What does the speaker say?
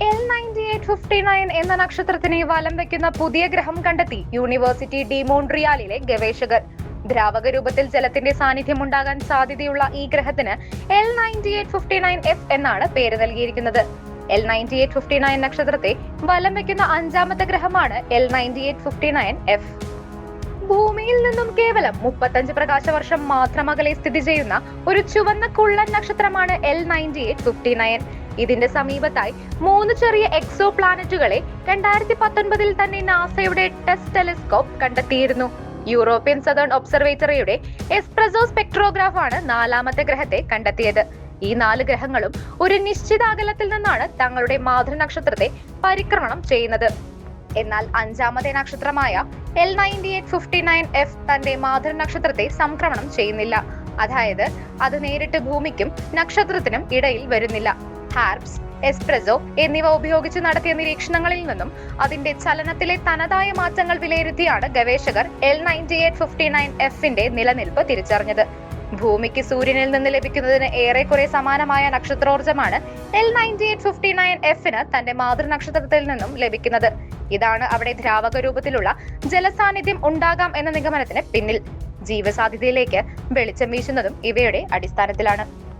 L ninety eight fifty nine എന്ന നക്ഷത്രത്തിനെ വലം വെക്കുന്ന പുതിയ ഗ്രഹം കണ്ടെത്തി യൂണിവേഴ്സിറ്റി ഡി മോൺട്രിയാലിലെ ഗവേഷകർ. ദ്രാവക രൂപത്തിൽ ജലത്തിന്റെ സാന്നിധ്യം ഉണ്ടാകാൻ സാധ്യതയുള്ള ഈ ഗ്രഹത്തിന് L ninety eight fifty nine F എന്നാണ് പേര് നൽകിയിരിക്കുന്നത്. L ninety eight fifty nine നക്ഷത്രത്തെ വലം വെക്കുന്ന അഞ്ചാമത്തെ ഗ്രഹമാണ് L ninety eight fifty nine F ഭൂമിയിൽ നിന്നും കേവലം മുപ്പത്തഞ്ച് പ്രകാശവർഷം മാത്രം അകലെ സ്ഥിതി ചെയ്യുന്ന ഒരു ചുവന്ന കുള്ളൻ നക്ഷത്രമാണ് L ninety eight fifty nine ഇതിന്റെ സമീപത്തായി മൂന്ന് ചെറിയ എക്സോ പ്ലാനറ്റുകളെ രണ്ടായിരത്തി പത്തൊൻപതിൽ തന്നെ നാസയുടെ ടെസ്റ്റ് ടെലിസ്കോപ്പ് കണ്ടെത്തിയിരുന്നു. യൂറോപ്യൻ സദേൺ ഒബ്സർവേറ്ററിയുടെ എസ്പ്രസോ സ്പെക്ട്രോഗ്രാഫ് ആണ് നാലാമത്തെ ഗ്രഹത്തെ കണ്ടെത്തിയത്. ഈ നാല് ഗ്രഹങ്ങളും ഒരു നിശ്ചിത അകലത്തിൽ നിന്നാണ് തങ്ങളുടെ മാതൃനക്ഷത്രത്തെ പരിക്രമണം ചെയ്യുന്നത്. എന്നാൽ അഞ്ചാമത്തെ നക്ഷത്രമായ L ninety eight fifty nine F തന്റെ മാതൃനക്ഷത്രത്തെ സംക്രമണം ചെയ്യുന്നില്ല. അതായത് അത് നേരിട്ട് ഭൂമിക്കും നക്ഷത്രത്തിനും ഇടയിൽ വരുന്നില്ല. ഹാർപ്സ് എസ്പ്രസോ എന്നിവ ഉപയോഗിച്ച് നടത്തിയ നിരീക്ഷണങ്ങളിൽ നിന്നും അതിന്റെ ചലനത്തിലെ തനതായ മാറ്റങ്ങൾ വിലയിരുത്തിയാണ് ഗവേഷകർ L ninety eight fifty nine എഫിന്റെ നിലനിൽപ്പ് തിരിച്ചറിഞ്ഞത്. ഭൂമിക്ക് സൂര്യനിൽ നിന്ന് ലഭിക്കുന്നതിന് ഏറെക്കുറെ സമാനമായ നക്ഷത്രോർജമാണ് L ninety eight fifty nine എഫിന് തന്റെ മാതൃനക്ഷത്രത്തിൽ നിന്നും ലഭിക്കുന്നത്. ഇതാണ് അവിടെ ദ്രാവക രൂപത്തിലുള്ള ജലസാന്നിധ്യം ഉണ്ടാകാം എന്ന നിഗമനത്തിന് പിന്നിൽ. ജീവസാധ്യതയിലേക്ക് വെളിച്ചം വീശുന്നതും ഇവയുടെ അടിസ്ഥാനത്തിലാണ്.